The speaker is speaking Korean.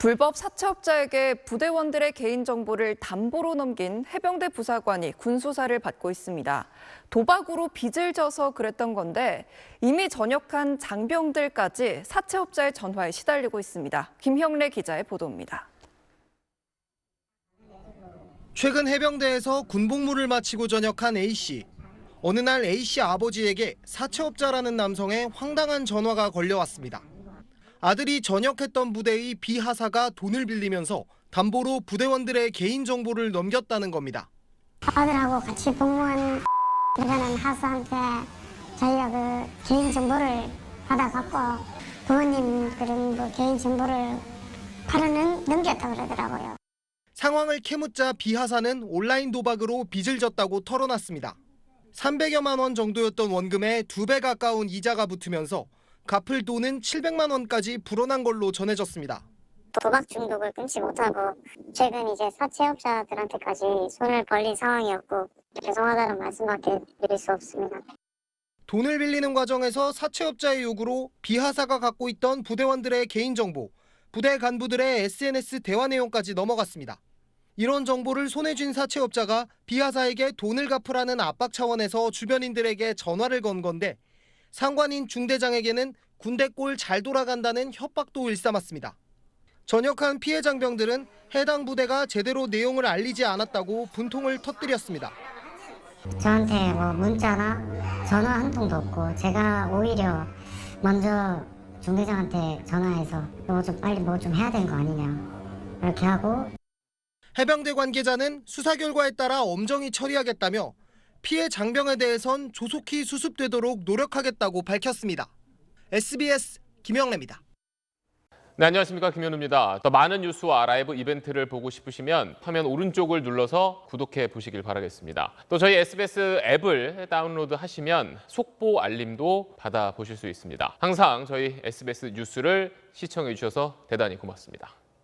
불법 사채업자에게 부대원들의 개인정보를 담보로 넘긴 해병대 부사관이 군수사를 받고 있습니다. 도박으로 빚을 져서 그랬던 건데 이미 전역한 장병들까지 사채업자의 전화에 시달리고 있습니다. 김형래 기자의 보도입니다. 최근 해병대에서 군복무를 마치고 전역한 A씨. 어느 날 A씨 아버지에게 사채업자라는 남성의 황당한 전화가 걸려왔습니다. 아들이 전역했던 부대의 비하사가 돈을 빌리면서 담보로 부대원들의 개인정보를 넘겼다는 겁니다. 아들하고 같이 복무한 이라는 하수한테 자기가 그 개인 정보를 받아갖고 부모님 그런 뭐 개인 정보를 팔아는 넘겼다 그러더라고요. 상황을 캐묻자 비하사는 온라인 도박으로 빚을 졌다고 털어놨습니다. 300여만 원 정도였던 원금에 두 배 가까운 이자가 붙으면서 갚을 돈은 700만 원까지 불어난 걸로 전해졌습니다. 도박 중독을 끊지 못하고 최근 이제 사채업자들한테까지 손을 벌린 상황이었고 죄송하다는 말씀밖에 드릴 수 없습니다. 돈을 빌리는 과정에서 사채업자의 요구로 비하사가 갖고 있던 부대원들의 개인정보, 부대 간부들의 SNS 대화 내용까지 넘어갔습니다. 이런 정보를 손에 쥔 사채업자가 비하사에게 돈을 갚으라는 압박 차원에서 주변인들에게 전화를 건 건데 상관인 중대장에게는 군대 꼴 잘 돌아간다는 협박도 일삼았습니다. 전역한 피해 장병들은 해당 부대가 제대로 내용을 알리지 않았다고 분통을 터뜨렸습니다. 저한테 뭐 문자나 전화 한 통도 없고 제가 오히려 먼저 중대장한테 전화해서 너 좀 빨리 뭐 좀 해야 되는 거 아니냐 이렇게 하고 해병대 관계자는 수사 결과에 따라 엄정히 처리하겠다며 피해 장병에 대해선 조속히 수습되도록 노력하겠다고 밝혔습니다. SBS 김영래입니다. 네, 안녕하십니까. 김현우입니다. 더 많은 뉴스와 라이브 이벤트를 보고 싶으시면 화면 오른쪽을 눌러서 구독해 보시길 바라겠습니다. 또 저희 SBS 앱을 다운로드 하시면 속보 알림도 받아 보실 수 있습니다. 항상 저희 SBS 뉴스를 시청해 주셔서 대단히 고맙습니다.